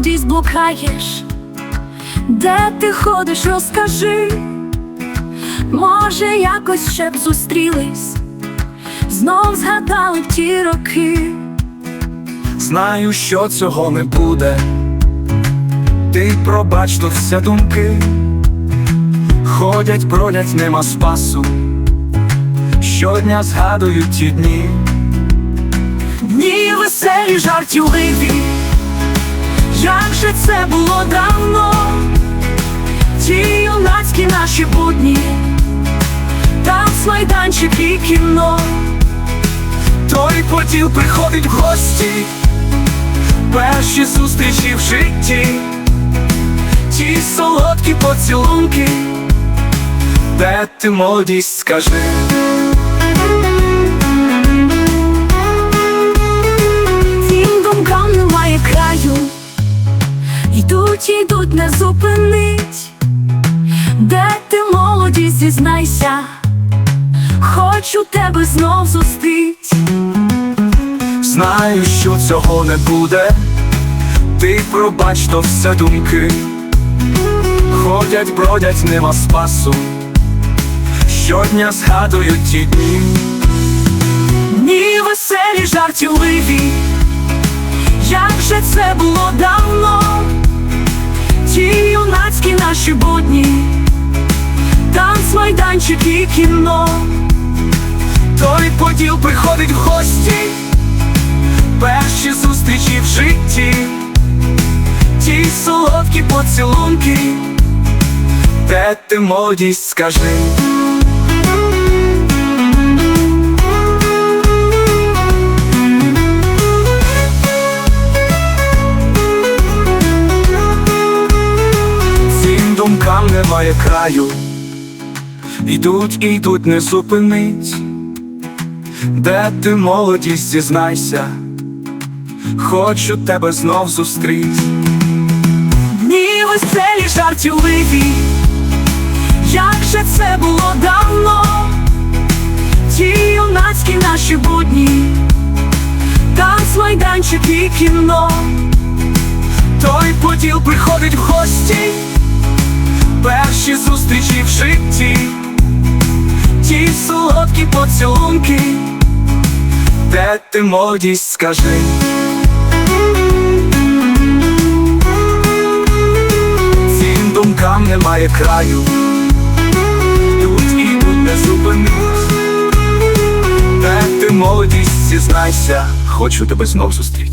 блукаєш, де ти ходиш, розкажи, може, якось ще б зустрілись, знов згадали б ті роки. Знаю, що цього не буде. Ти пробач тут все думки. Ходять, бродять, нема спасу. Щодня згадують ті дні. Дні веселі, жартівливі. Як же це було давно, ті юнацькі наші будні, танц, майданчик і кіно. Той поділ приходить в гості, перші зустрічі в житті, ті солодкі поцілунки, де ти молодість скажи. Йдуть, не зупинить, де ти молодість, зізнайся, хочу тебе знов зустріть. Знаю, що цього не буде, ти пробач то все думки, ходять, бродять, нема спасу, щодня згадують ті дні. Дні веселі, жартівливі, як же це було давно, юнацькі наші будні, танц, майданчик і кіно, той поділ приходить в гості. Перші зустрічі в житті, ті солодкі поцілунки, де ти молодість скажи. Думкам немає краю, йдуть і йдуть, не зупинить. Де ти молодість, зізнайся, хочу тебе знов зустріть. Дні веселі, жартівливі, як же це було давно, ті юнацькі наші будні, танц, майданчик і кіно, той поділ приходить в гості, поцілунки, де ти молодість скажи. Цим думкам немає краю, Тут і тут не зупинись, де ти молодість, зізнайся, хочу тебе знов зустріти.